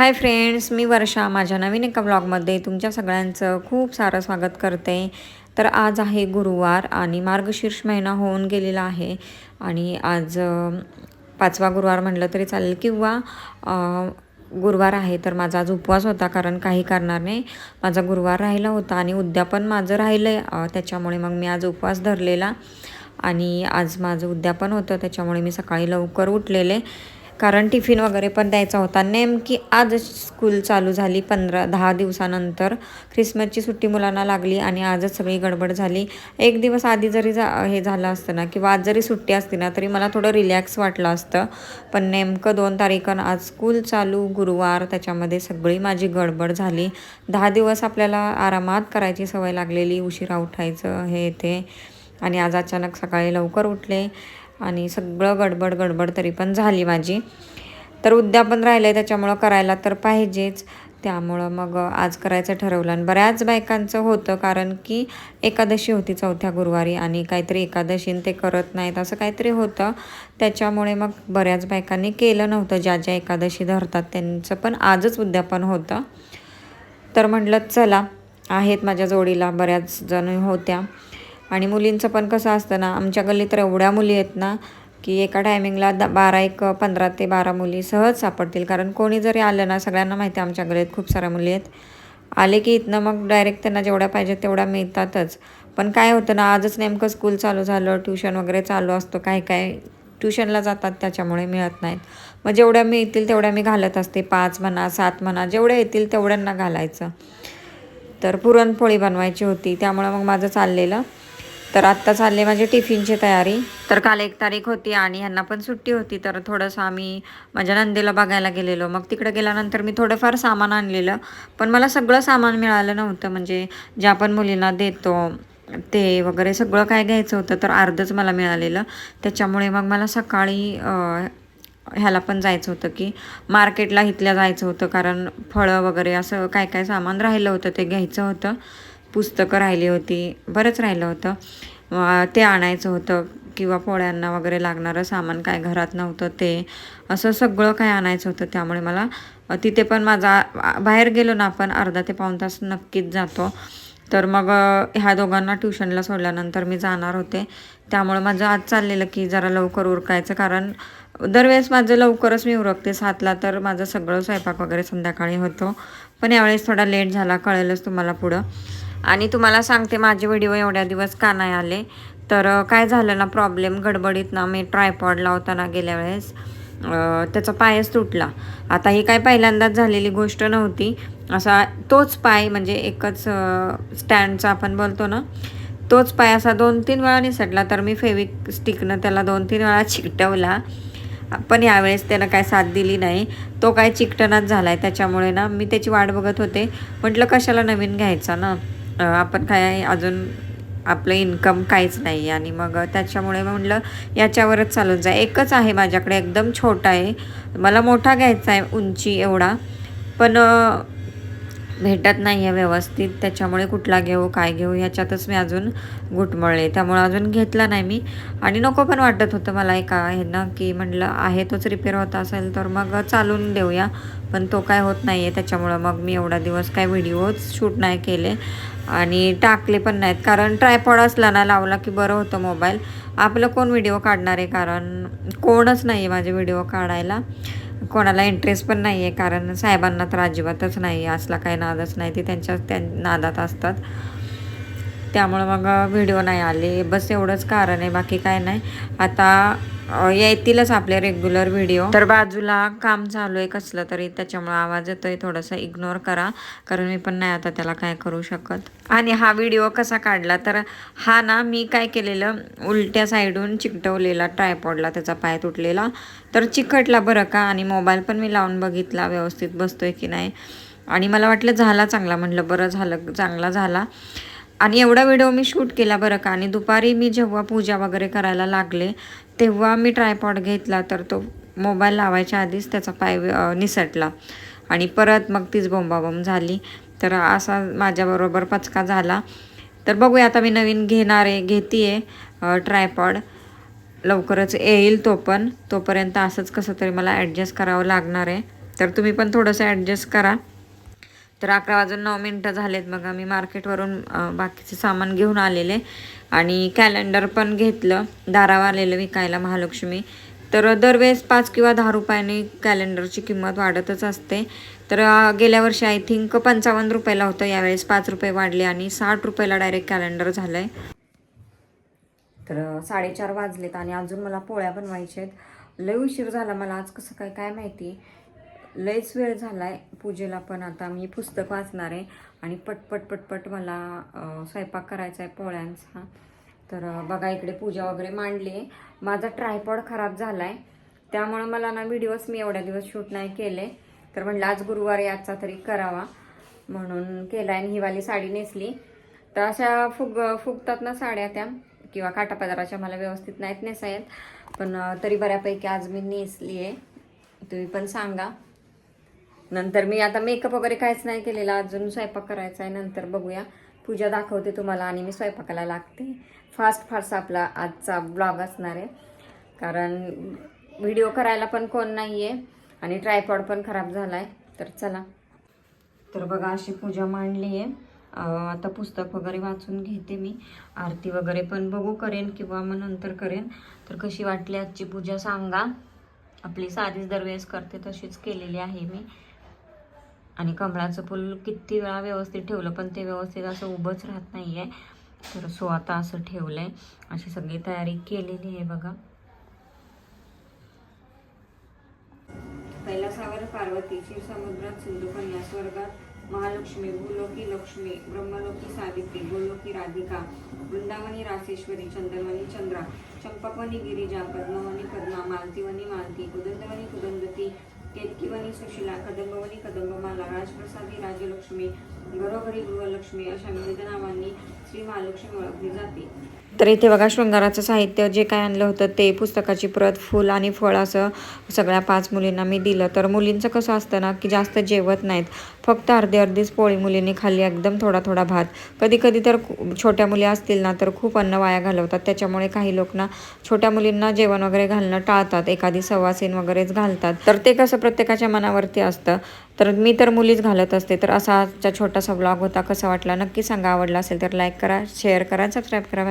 Hi friends मी वर्षा. माझ्या नवीन एका ब्लॉगमध्ये तुमच्या सगळ्यांचं खूप सारं स्वागत करते. तर आज आहे गुरुवार आणि मार्गशीर्ष महिना होऊन गेलेला आहे. आणि आज पाचवा गुरुवार म्हटलं तरी चालेल किंवा गुरुवार आहे तर माझा आज उपवास होता कारण काही कारणाने माझा गुरुवार राहिला होता आणि उद्यापन माझं राहिलं आहे त्याच्यामुळे मग मी आज उपवास धरलेला आणि आज माझं उद्यापन होतं त्याच्यामुळे मी सकाळी लवकर उठलेले. कारण टिफिन वगैरे पण द्यायचा होता. नेमकी आज स्कूल चालू झाली पंधरा दहा दिवसानंतर. ख्रिसमसची सुट्टी मुलांना लागली आणि आजच सगळी गडबड झाली. एक दिवस आधी जरी जा हे झालं असतं ना किंवा आज जरी सुट्टी असती ना तरी मला थोडं रिलॅक्स वाटलं असतं. पण नेमकं दोन तारीखन आज स्कूल चालू गुरुवार त्याच्यामध्ये सगळी माझी गडबड झाली. दहा दिवस आपल्याला आरामात करायची सवय लागलेली उशिरा उठायचं हे ते. आणि आज अचानक सकाळी लवकर उठले. आणि सगळं गडबड गडबड तरी पण झाली माझी. तर उद्यापन राहिलं आहे त्याच्यामुळं करायला तर पाहिजेच. त्यामुळं मग आज करायचं ठरवलं आणि बऱ्याच बायकांचं होतं कारण की एकादशी होती चौथ्या गुरुवारी आणि काहीतरी एकादशीन ते करत नाहीत असं काहीतरी होतं. त्याच्यामुळे मग बऱ्याच बायकांनी केलं नव्हतं. ज्या ज्या एकादशी धरतात त्यांचं पण आजच उद्यापन होतं. तर म्हटलं चला आहेत माझ्या जोडीला बऱ्याच जण होत्या. आणि मुलींचं पण कसं असतं ना आमच्या गल्लीत तर एवढ्या मुली आहेत ना की एका टायमिंगला द बारा एक पंधरा ते बारा मुली सहज सापडतील. कारण कोणी जरी आलं ना सगळ्यांना माहिती आहे आमच्या गल्लीत खूप साऱ्या मुली आहेत. आले की इथनं मग डायरेक्ट त्यांना जेवढ्या पाहिजे तेवढ्या मिळतातच. पण काय होतं ना आजच नेमकं स्कूल चालू झालं ट्युशन वगैरे चालू असतो काय काय ट्युशनला जातात त्याच्यामुळे मिळत नाहीत. मग जेवढ्या मिळतील तेवढ्या मी घालत असते पाच म्हणा सात म्हणा जेवढ्या येतील तेवढ्यांना घालायचं. तर पुरणपोळी बनवायची होती त्यामुळं मग माझं चाललेलं. तर आत्ता चालले माझे टिफिनची तयारी. तर काल एक तारीख होती आणि ह्यांना पण सुट्टी होती तर थोडंसं आम्ही माझ्या नंदीला बघायला गेलेलो. मग तिकडे गेल्यानंतर मी थोडंफार सामान आणलेलं पण मला सगळं सामान मिळालं नव्हतं. म्हणजे ज्या पण मुलींना देतो ते वगैरे सगळं काय घ्यायचं होतं तर अर्धच मला मिळालेलं. त्याच्यामुळे मग मला सकाळी ह्याला पण जायचं होतं की मार्केटला इथल्या जायचं होतं कारण फळं वगैरे असं काय काय सामान राहिलं होतं ते घ्यायचं होतं. पुस्तकं राहिली होती बरंच राहिलं होतं. ते आणायचं होतं किंवा पोळ्यांना वगैरे लागणारं सामान काय घरात नव्हतं ते असं सगळं काय आणायचं होतं त्यामुळे मला. तिथे पण माझा बाहेर गेलो ना आपण अर्धा ते पाऊण तास नक्कीच जातो. तर मग ह्या दोघांना ट्युशनला सोडल्यानंतर मी जाणार होते. त्यामुळे माझं आज चाललेलं की जरा लवकर उरकायचं कारण दरवेळेस माझं लवकरच मी उरकते. सातला तर माझं सगळं स्वयंपाक वगैरे संध्याकाळी होतो. पण यावेळेस थोडा लेट झाला कळेलच तुम्हाला पुढं. आणि तुम्हाला सांगते माझे व्हिडिओ एवढ्या दिवस का नाही आले. तर काय झालं ना प्रॉब्लेम गडबडीत ना मी ट्रायपॉड लावताना गेल्या वेळेस त्याचा पायच तुटला. आता ही काय पहिल्यांदाच झालेली गोष्ट नव्हती. असा तोच पाय म्हणजे एकच स्टँडचा आपण बोलतो ना तोच पाय असा दोन तीन वेळा निसटला. तर मी फेविक स्टिकनं त्याला दोन तीन वेळा चिकटवला. पण यावेळेस त्यानं काय साथ दिली नाही. तो काय चिकटनाच झाला आहे त्याच्यामुळे ना मी त्याची वाट बघत होते. म्हटलं कशाला नवीन घ्यायचा ना? आपण काय अजून आपलं इन्कम काहीच नाही. आणि मग त्याच्यामुळे म्हटलं याच्यावरच चालून जाय एकच आहे माझ्याकडे एकदम छोटा आहे. मला मोठा घ्यायचा आहे उंची एवढा. पण भेटत नाही आहे व्यवस्थित त्याच्यामुळे कुठला घेऊ काय घेऊ ह्याच्यातच मी अजून घुटमळले. त्यामुळे अजून घेतला नाही मी. आणि नको पण वाटत होतं मला एका ह्यानं की म्हटलं आहे तोच रिपेअर होत असेल तर मग चालून देऊया. पण तो काय होत नाही आहे त्याच्यामुळं मग मी एवढा दिवस काय व्हिडिओज शूट नाही केले. आणि टाकले पण नाहीत. कारण ट्रायपॉड असला ना लावला की बरं होतं मोबाईल आपलं कोण व्हिडिओ काढणार आहे? कारण कोणच नाही आहे माझे व्हिडिओ काढायला. कोणाला इंटरेस्ट पण नाही आहे कारण साहेबांना तर अजिबातच नाही. आहे असला काही नादच नाही. ते त्यांच्या त्या नादात असतात. त्यामुळं मग व्हिडिओ नाही आले. बस एवढंच कारण आहे. बाकी काय नाही. आता येतीलच आपले रेग्युलर व्हिडिओ तर बाजूला काम चालू आहे कसलं तरी त्याच्यामुळे आवाज येतोय थोडासा इग्नोर करा कारण मी पण नाही आता त्याला काय करू शकत. आणि हा व्हिडिओ कसा काढला तर हा ना मी काय केलेलं उलट्या साईडून चिकटवलेला ट्रायपॉडला त्याचा पाय तुटलेला. तर चिकटला बरं का आणि मोबाईल पण मी लावून बघितला व्यवस्थित बसतोय की नाही. आणि मला वाटलं झाला चांगला म्हटलं बरं झालं चांगला झाला. आणि एवढा व्हिडिओ मी शूट केला बरं का आणि दुपारी मी जेव्हा पूजा वगैरे करायला लागले तेव्हा मी ट्रायपॉड घेतला तर तो मोबाईल लावायच्या आधीच त्याचा पाय निसटला. आणि परत मग तीच बोंबाबोंब झाली. तर असा माझ्याबरोबर पचका झाला. तर बघूया आता मी नवीन घेणार आहे घेते आहे ट्रायपॉड लवकरच येईल तो पण. तोपर्यंत असंच कसं तरी मला ॲडजस्ट करावं लागणार आहे. तर तुम्ही पण थोडंसं ॲडजस्ट करा. तर अकरा वाजून नऊ मिनटं झालेत बघा. मी मार्केटवरून बाकीचे सामान घेऊन आलेले. आणि कॅलेंडर पण घेतलं. दारावर आलेलं विकायला महालक्ष्मी. तर दरवेळेस पाच किंवा दहा रुपयाने कॅलेंडरची किंमत वाढतच असते. तर गेल्या वर्षी आय थिंक पंचावन्न रुपयाला होतं. यावेळेस पाच रुपये वाढले आणि साठ रुपयाला डायरेक्ट कॅलेंडर झालं आहे तर साडेचार वाजलेत आणि अजून मला पोळ्या बनवायच्या आहेत. लय उशीर झाला मला. आज कसं काय काय माहिती? लयच वेळ झाला आहे पूजेला पण आता मी पुस्तक वाचणार आहे. आणि पटपट पटपट मला स्वयंपाक करायचा आहे पोळ्यांचा. तर बघा इकडे पूजा वगैरे मांडली आहे. माझा ट्रायपॉड खराब झाला आहे त्यामुळं मला ना व्हिडिओज मी एवढ्या दिवस शूट नाही केले. तर म्हणलं आज गुरुवारी आजचा तरी करावा. म्हणून केला आणि हिवाली साडी नेसली. तर अशा फुग फुगतात ना साड्या त्या. किंवा काटापदाराच्या मला व्यवस्थित नाहीत नेसायत. पण तरी बऱ्यापैकी आज मी नेसली आहे तुम्ही पण सांगा. नंतर मी आता मेकअप वगैरे काहीच नाही केलेला. अजून स्वयंपाक करायचा आहे. नंतर बघूया. पूजा दाखवते तुम्हाला आणि मी स्वयंपाकाला लागते. फास्ट फास्ट आपला आजचा ब्लॉग असणार आहे. कारण व्हिडिओ करायला पण कोण नाही आहे आणि ट्रायपॉड पण खराब झाला आहे तर चला. तर बघा अशी पूजा मांडली आहे आता पुस्तक वगैरे वाचून घेते मी. आरती वगैरे पण बघू करेन किंवा मग नंतर करेन. तर कशी वाटली आजची पूजा सांगा. आपली साधीच दरवेळेस करते तशीच केलेली आहे मी. आणि कमळाचं फूल किती वेळा व्यवस्थित ठेवलं पण ते व्यवस्थित असं उभंच राहत नाही आहे तर सो आता असं ठेवलं आहे अशी सगळी तयारी केलेली आहे बघा. कैलासावर पार्वतीची समुद्रात सिंधू कन्या स्वर्गात महालक्ष्मी भूलोकी लक्ष्मी ब्रह्मलोकी सावित्री गोलोकी राधिका वृंदावनी रासेश्वरी चंदनवनी चंद्रा चंपकवनी गिरिजा पद्मवनी पद्मा मालतीवनी मालती कुदंदवनी कुदंदती केतकीवनी सुशिला कदंबवनी कदंबमाला राजप्रसादी राजलक्ष्मी घरोघरी गृहलक्ष्मी अशा विविध नावांनी श्री महालक्ष्मी ओळखली जाते. तर इथे बघा शृंगाराचं साहित्य जे काय आणलं होतं ते पुस्तकाची प्रत फुल आणि फळ असं सगळ्या पाच मुलींना मी दिलं. तर मुलींचं कसं असतं ना की जास्त जेवत नाहीत. फक्त अर्धी अर्धीच पोळी मुलींनी खाल्ली एकदम थोडा थोडा भात. कधी कधी तर छोट्या मुली असतील ना तर खूप अन्न वाया घालवतात. त्याच्यामुळे काही लोक ना छोट्या मुलींना जेवण वगैरे घालणं टाळतात. एखादी सवासीन वगैरेच घालतात. तर ते कसं प्रत्येकाच्या मनावरती असतं. तर मी तर मुलीच घालत असते. तर असा छोटासा ब्लॉग होता. कसा वाटला नक्की सांगा. आवडला असेल तर लाईक करा शेअर करा सबस्क्राईब करा.